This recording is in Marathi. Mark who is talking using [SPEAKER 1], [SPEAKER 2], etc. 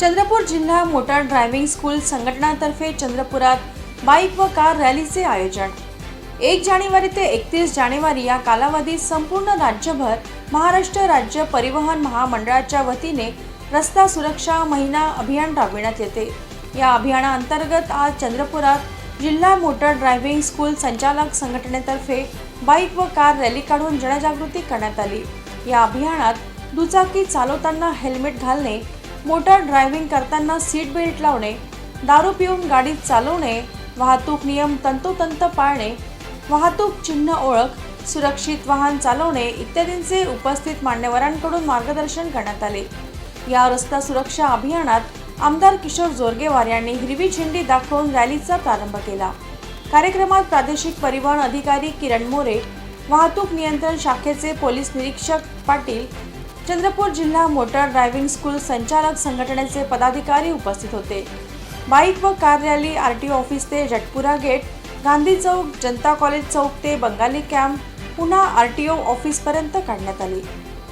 [SPEAKER 1] चंद्रपूर जिल्हा मोटार ड्रायव्हिंग स्कूल संघटनातर्फे चंद्रपुरात बाईक व कार रॅलीचे आयोजन. एक जानेवारी ते एकतीस जानेवारी या कालावधीत संपूर्ण राज्यभर महाराष्ट्र राज्य परिवहन महामंडळाच्या वतीने रस्ता सुरक्षा महिना अभियान राबविण्यात येते. या अभियानाअंतर्गत आज चंद्रपुरात जिल्हा मोटर ड्रायव्हिंग स्कूल संचालक संघटनेतर्फे बाईक व कार रॅली काढून जनजागृती करण्यात आली. या अभियानात दुचाकी चालवताना हेल्मेट घालणे मोटार ड्रायव्हिंग करताना सीट बेल्ट लावणे दारू पिऊन गाडी चालवणे वाहतूक नियम तंतोतंत पाळणे वाहतूक चिन्ह ओळख सुरक्षित वाहन चालवणे इत्यादींचे उपस्थित मान्यवरांकडून मार्गदर्शन करण्यात आले. या रस्ता सुरक्षा अभियानात आमदार किशोर जोरगेवार यांनी हिरवी झेंडी दाखवून रॅलीचा प्रारंभ केला. कार्यक्रमात प्रादेशिक परिवहन अधिकारी किरण मोरे वाहतूक नियंत्रण शाखेचे पोलीस निरीक्षक पाटील चंद्रपूर जिल्हा मोटार ड्रायव्हिंग स्कूल संचालक संघटनेचे पदाधिकारी उपस्थित होते. बाईक व car rally R T office ते जटपुरा गेट गांधी चौक जनता कॉलेज चौक ते बंगाली कॅम्प पुन्हा आर टी ओ ऑफिसपर्यंत काढण्यात आली.